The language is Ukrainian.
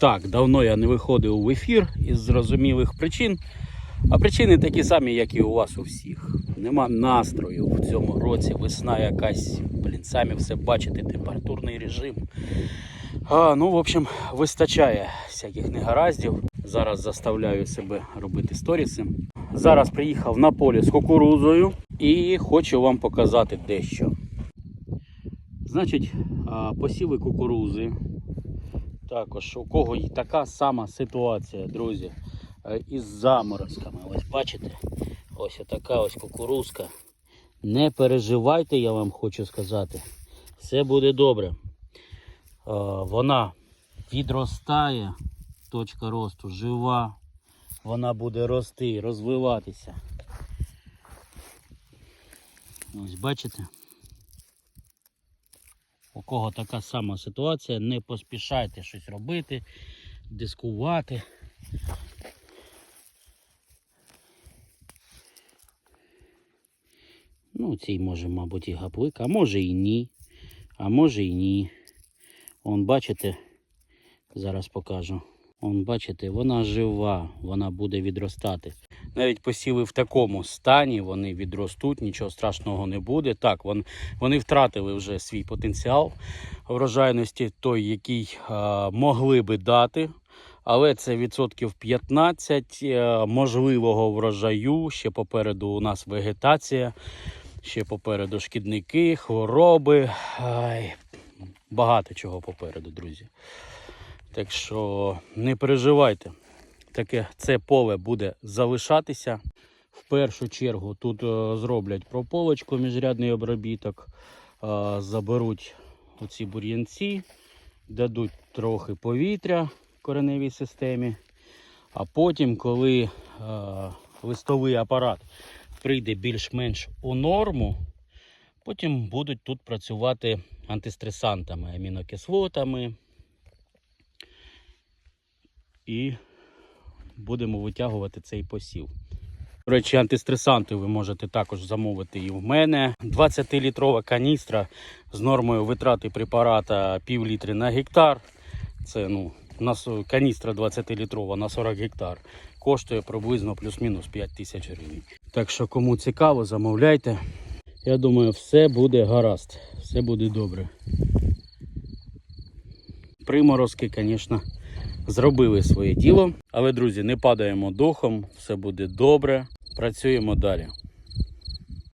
Так, давно я не виходив в ефір із зрозумілих причин. А причини такі самі, як і у вас у всіх. Нема настрою в цьому році. Весна якась, блін, самі все бачите, температурний режим. А, ну, в общем, вистачає всяких негараздів. Зараз заставляю себе робити сторіси. Зараз приїхав на поле з кукурузою і хочу вам показати дещо. Значить, посіви кукурузи. Також у кого й така сама ситуація, друзі, е, із заморозками. Ось бачите, ось така ось кукурузка. Не переживайте, я вам хочу сказати. Все буде добре. Е, Вона відростає, точка росту жива. Вона буде рости, розвиватися. Ось бачите? У кого така сама ситуація, не поспішайте щось робити, дискувати. Ну, цій може, мабуть, і гаплик, а може і ні. А може і ні. Он, бачите, зараз покажу. Он, бачите, вона жива, вона буде відростати. Навіть посіли в такому стані, вони відростуть, нічого страшного не буде. Так, вон, вони втратили вже свій потенціал врожайності, той, який е, могли би дати. Але це відсотків 15 е, можливого врожаю. Ще попереду у нас вегетація, ще попереду шкідники, хвороби. Ай, багато чого попереду, друзі. Так що не переживайте. Таке це поле буде залишатися. В першу чергу тут е, зроблять прополочку, міжрядний обробіток, е, заберуть оці бур'янці, дадуть трохи повітря кореневій системі. А потім, коли е, листовий апарат прийде більш-менш у норму, потім будуть тут працювати антистресантами, амінокислотами. І будемо витягувати цей посів. До речі, антистресанти ви можете також замовити і в мене. 20-літрова каністра з нормою витрати препарата пів літри на гектар. Це ну, каністра 20-літрова на 40 гектар. Коштує приблизно плюс-мінус 5 тисяч гривень. Так що, кому цікаво, замовляйте. Я думаю, все буде гаразд, все буде добре. Приморозки, звісно, зробили своє діло. Але, друзі, не падаємо духом, все буде добре. Працюємо далі.